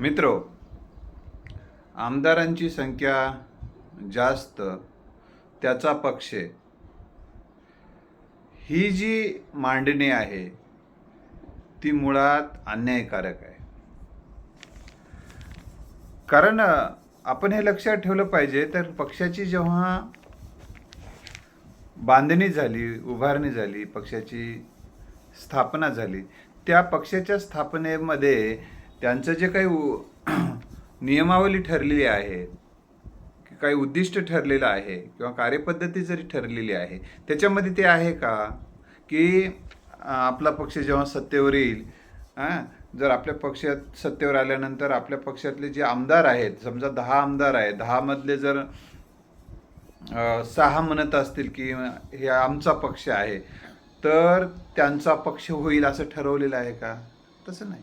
मित्रो आमदारांची संख्या जास्त त्याचा पक्ष. ही जी मांडणी आहे ती मुळात अन्यायकारक आहे. कारण आपण हे लक्षात ठेवलं पाहिजे तर पक्षाची जेव्हा बांधणी झाली उभारणी झाली पक्षाची स्थापना झाली त्या पक्षाच्या स्थापनेमध्ये त्यांचं जे काही उ- नियमावली ठरलेली आहे की काही उद्दिष्ट ठरलेलं आहे किंवा कार्यपद्धती जरी ठरलेली आहे त्याच्यामध्ये ते आहे का? की आपला पक्ष जेव्हा सत्तेवर येईल हां जर आपल्या पक्षात सत्तेवर आल्यानंतर आपल्या पक्षातले जे आमदार आहेत समजा दहा आमदार आहेत दहामधले जर सहा म्हणत असतील की हे आमचा पक्ष आहे तर त्यांचा पक्ष होईल असं ठरवलेलं आहे का? तसं नाही.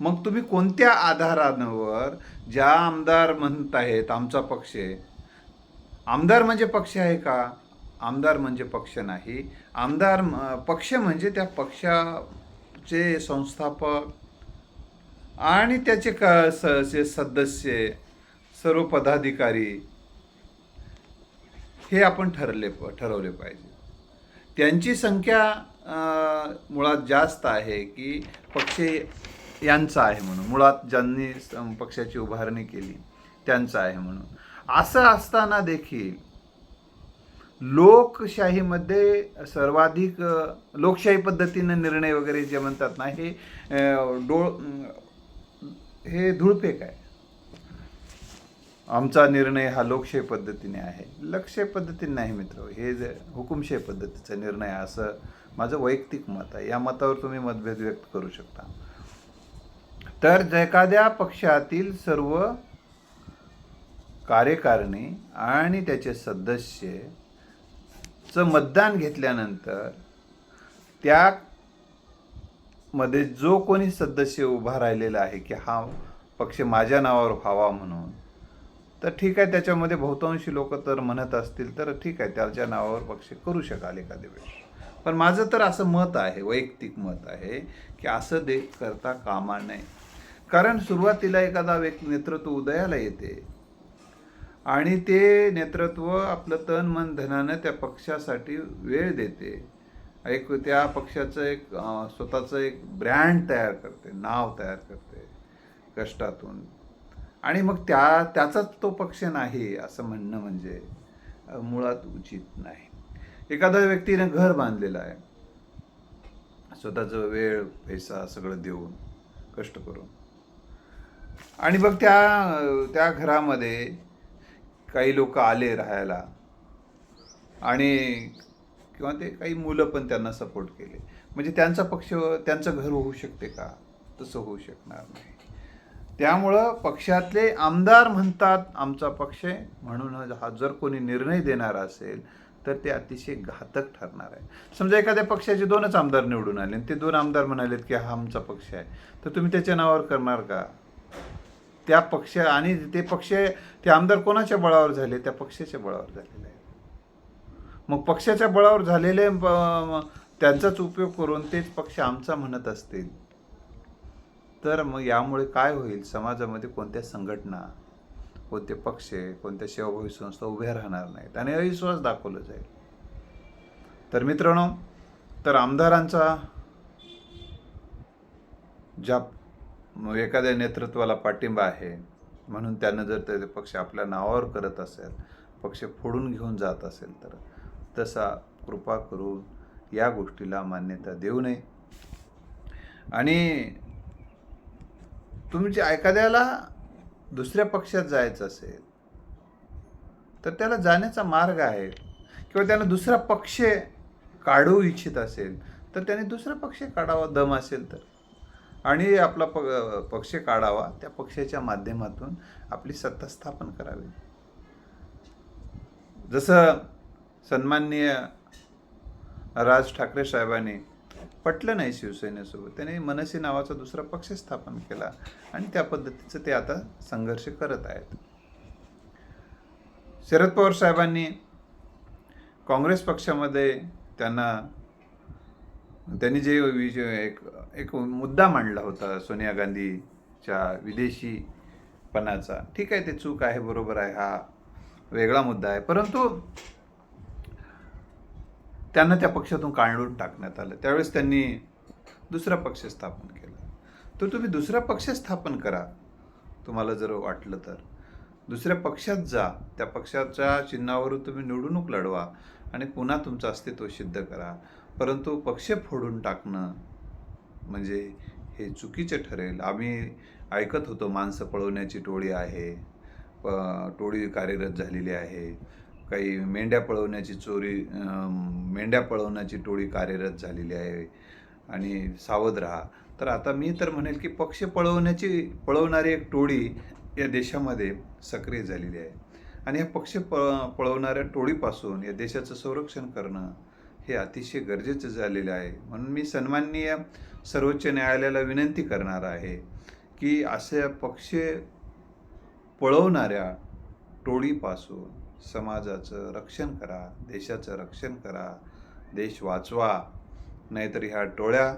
मग तुम्ही कोणत्या आधारांवर ज्या आमदार म्हणत आहेत आमचा पक्ष आहे? आमदार म्हणजे पक्ष आहे का? आमदार म्हणजे पक्ष नाही. आमदार पक्ष म्हणजे त्या पक्षाचे संस्थापक आणि त्याचे क स जे सदस्य सर्व पदाधिकारी हे आपण ठरले ठरवले पाहिजे. त्यांची संख्या मुळात जास्त आहे की पक्ष यांचा आहे म्हणून. मुळात ज्यांनी पक्षाची उभारणी केली त्यांचा आहे म्हणून. असं असताना देखील लोकशाहीमध्ये सर्वाधिक लोकशाही पद्धतीनं निर्णय वगैरे जे म्हणतात ना हे डोळ हे धुळफेक आहे. आमचा निर्णय हा लोकशाही पद्धतीने आहे. लोकशाही पद्धतीने नाही मित्र हे जे हुकुमशाही पद्धतीचा निर्णय असं माझं वैयक्तिक मत आहे. या मतावर तुम्ही मतभेद व्यक्त करू शकता. तर ज- एखाद्या पक्षातील सर्व कार्यकारिणी आणि त्याचे सदस्यचं मतदान घेतल्यानंतर त्यामध्ये जो कोणी सदस्य उभा राहिलेला आहे की हा पक्ष माझ्या नावावर व्हावा म्हणून तर ठीक आहे त्याच्यामध्ये बहुतांशी लोक तर म्हणत असतील तर ठीक आहे त्याच्या नावावर पक्ष करू शकाल एखाद्या वेळेस. पण माझं तर असं मत आहे वैयक्तिक मत आहे की असं दे करता कामा नये. कारण सुरुवातीला एखादा व्यक्ती नेतृत्व उदयाला येते. आणि ते नेतृत्व आपलं तन मन धनानं त्या पक्षासाठी वेळ देते. एक त्या पक्षाचं एक स्वतःचं एक ब्रँड तयार करते नाव तयार करते कष्टातून. आणि मग त्या त्याचाच तो पक्ष नाही असं म्हणणं म्हणजे मुळात उचित नाही. एखाद्या व्यक्तीने घर बांधलेलं आहे. स्वतःचं वेळ पैसा सगळं देऊन कष्ट करून. आणि बघ त्या त्या घरामध्ये काही लोक आले राहायला. आणि किंवा ते काही मुलं पण त्यांना सपोर्ट केले. म्हणजे त्यांचा पक्ष त्यांचं घर होऊ शकते का? तसं होऊ शकणार नाही. त्यामुळं पक्षातले आमदार म्हणतात आमचा पक्ष आहे. म्हणून हा जर कोणी निर्णय देणार असेल तर ते अतिशय घातक ठरणार आहे. समजा एखाद्या पक्षाचे दोनच आमदार निवडून आले आणि ते दोन आमदार म्हणालेत की हा आमचा पक्ष आहे. तर तुम्ही त्याच्या नावावर करणार का? त्या पक्ष आणि ते पक्ष ते आमदार कोणाच्या बळावर झाले? त्या पक्षाच्या बळावर झालेले आहे मग पक्षाच्या बळावर झालेले त्यांचाच उपयोग करून तेच पक्ष आमचा म्हणत असतील. तर मग यामुळे काय होईल? समाजामध्ये कोणत्या संघटना कोणते पक्ष कोणत्या सेवाभावी संस्था उभ्या राहणार नाहीत? आणि अविश्वास दाखवला जाईल. तर मित्रांनो तर आमदारांचा ज्या एखाद्या नेतृत्वाला पाठिंबा आहे म्हणून त्यानं जर ते पक्ष आपल्या नावावर करत असेल पक्ष फोडून घेऊन जात असेल तर तसा कृपा करून या गोष्टीला मान्यता देऊ नये. आणि तुमच्या एखाद्याला दुसऱ्या पक्षात जायचं असेल तर त्याला जाण्याचा मार्ग आहे. किंवा त्यानं दुसरा पक्ष काढू इच्छित असेल तर त्याने दुसरा पक्ष काढावा दम असेल तर. आणि आपला प पक्ष काढावा त्या पक्षाच्या माध्यमातून आपली सत्ता स्थापन करावी. जसं सन्माननीय राज ठाकरे साहेबांनी पटलं नाही शिवसेनेसोबत त्याने मनसे नावाचा दुसरा पक्ष स्थापन केला आणि त्या पद्धतीचं ते आता संघर्ष करत आहेत. शरद पवार साहेबांनी काँग्रेस पक्षामध्ये त्यांना त्यांनी जे विजय एक एक मुद्दा मांडला होता सोनिया गांधीच्या विदेशीपणाचा. ठीक आहे ते चूक आहे बरोबर आहे हा वेगळा मुद्दा आहे. परंतु त्यांना त्या पक्षातून काढून टाकण्यात आलं. त्यावेळेस त्यांनी दुसरा पक्ष स्थापन केला. तर तुम्ही दुसरा पक्ष स्थापन करा तुम्हाला जर वाटलं तर. दुसऱ्या पक्षात जा त्या पक्षाच्या चिन्हावरून तुम्ही निवडणूक लढवा आणि पुन्हा तुमचं अस्तित्व सिद्ध करा. परंतु पक्ष फोडून टाकणं म्हणजे हे चुकीचे ठरेल. आम्ही ऐकत होतो माणसं पळवण्याची टोळी आहे प टोळी कार्यरत झालेली आहे. काही मेंढ्या पळवण्याची चोरी मेंढ्या पळवण्याची टोळी कार्यरत झालेली आहे. आणि सावध राहा. तर आता मी तर म्हणेल की पक्ष पळवण्याची पळवणारी एक टोळी या देशामध्ये सक्रिय झालेली आहे. आणि या पक्ष प पळवणाऱ्या टोळीपासून या देशाचं संरक्षण करणं हे अतिशय गरजेचं झालेलं आहे. म्हणून मी सन्माननीय सर्वोच्च न्यायालयाला विनंती करणार आहे की असे पक्ष पळवणाऱ्या टोळीपासून समाजाचं रक्षण करा देशाचं रक्षण करा देश वाचवा नाहीतर ह्या टोळ्या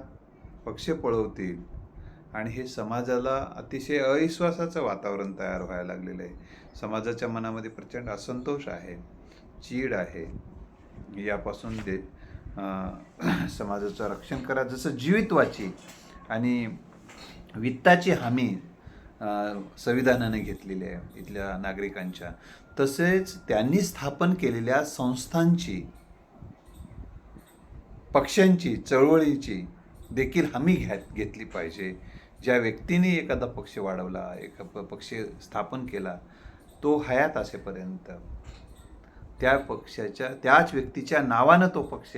पक्ष पळवतील. आणि हे समाजाला अतिशय अविश्वासाचं वातावरण तयार व्हायला लागलेलं आहे. समाजाच्या मनामध्ये प्रचंड असंतोष आहे चीड आहे. यापासून दे समाजाचं रक्षण करा. जसं जीवित्वाची आणि वित्ताची हमी संविधानाने घेतलेली आहे इथल्या नागरिकांच्या. तसेच त्यांनी स्थापन केलेल्या संस्थांची पक्षांची चळवळीची देखील हमी घ्या घेतली पाहिजे. ज्या व्यक्तीने एखादा पक्ष वाढवला एक प- पक्ष स्थापन केला तो हयात असेपर्यंत. त्या पक्षाच्या त्याच व्यक्तीच्या नावानं तो पक्ष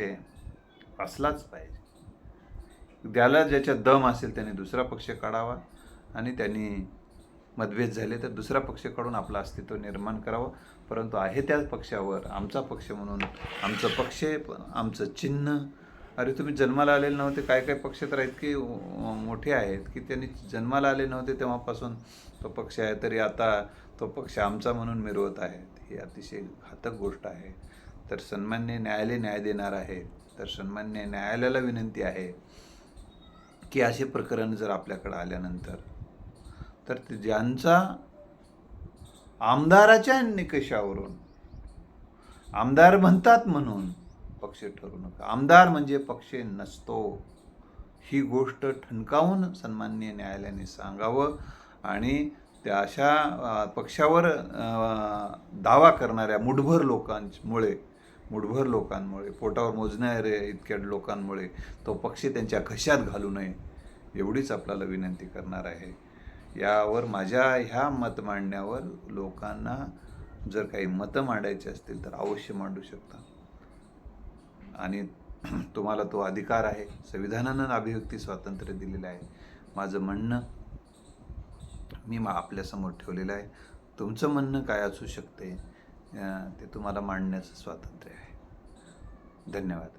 असलाच पाहिजे. ज्याला ज्याच्या दम असेल त्याने दुसरा पक्ष काढावा आणि त्यांनी मतभेद झाले तर दुसरा पक्ष काढून आपलं अस्तित्व निर्माण करावं. परंतु आहे त्याच पक्षावर आमचा पक्ष म्हणून आमचं पक्ष आमचं चिन्ह. अरे तुम्ही जन्माला आलेले नव्हते काय काय पक्ष तर इतके की मोठे आहेत की त्यांनी जन्माला आले नव्हते तेव्हापासून तो पक्ष आहे. तरी आता तो पक्ष आमचा म्हणून मिरवत आहे. ही अतिशय घातक गोष्ट आहे. तर सन्मान्य न्यायालय न्याय देणार आहे. तर सन्मान्य न्यायालयाला विनंती आहे की असे प्रकरण जर आपल्याकडे आल्यानंतर तर ते ज्यांचा आमदाराच्या निकषावरून आमदार म्हणतात म्हणून पक्ष ठरू नका. आमदार म्हणजे पक्ष नसतो. ही गोष्ट ठणकावून सन्माननीय न्यायालयाने सांगावं आणि त्या अशा पक्षावर दावा करणाऱ्या मुठभर लोकांमुळे मुठभर लोकांमुळे पोटावर मोजणाऱ्या इतक्या लोकांमुळे तो पक्ष त्यांच्या घशात घालू नये एवढीच आपल्याला विनंती करणार आहे. यावर माझ्या ह्या मत मांडण्यावर लोकांना जर काही मतं मांडायची असतील तर अवश्य मांडू शकता. आणि तुम्हाला तो अधिकार आहे. संविधानानं अभिव्यक्ती स्वातंत्र्य दिलेलं आहे. माझं म्हणणं मी मा आपल्यासमोर ठेवलेलं आहे. तुमचं म्हणणं काय असू शकते ते तुम्हाला मांडण्याचं स्वातंत्र्य आहे. धन्यवाद.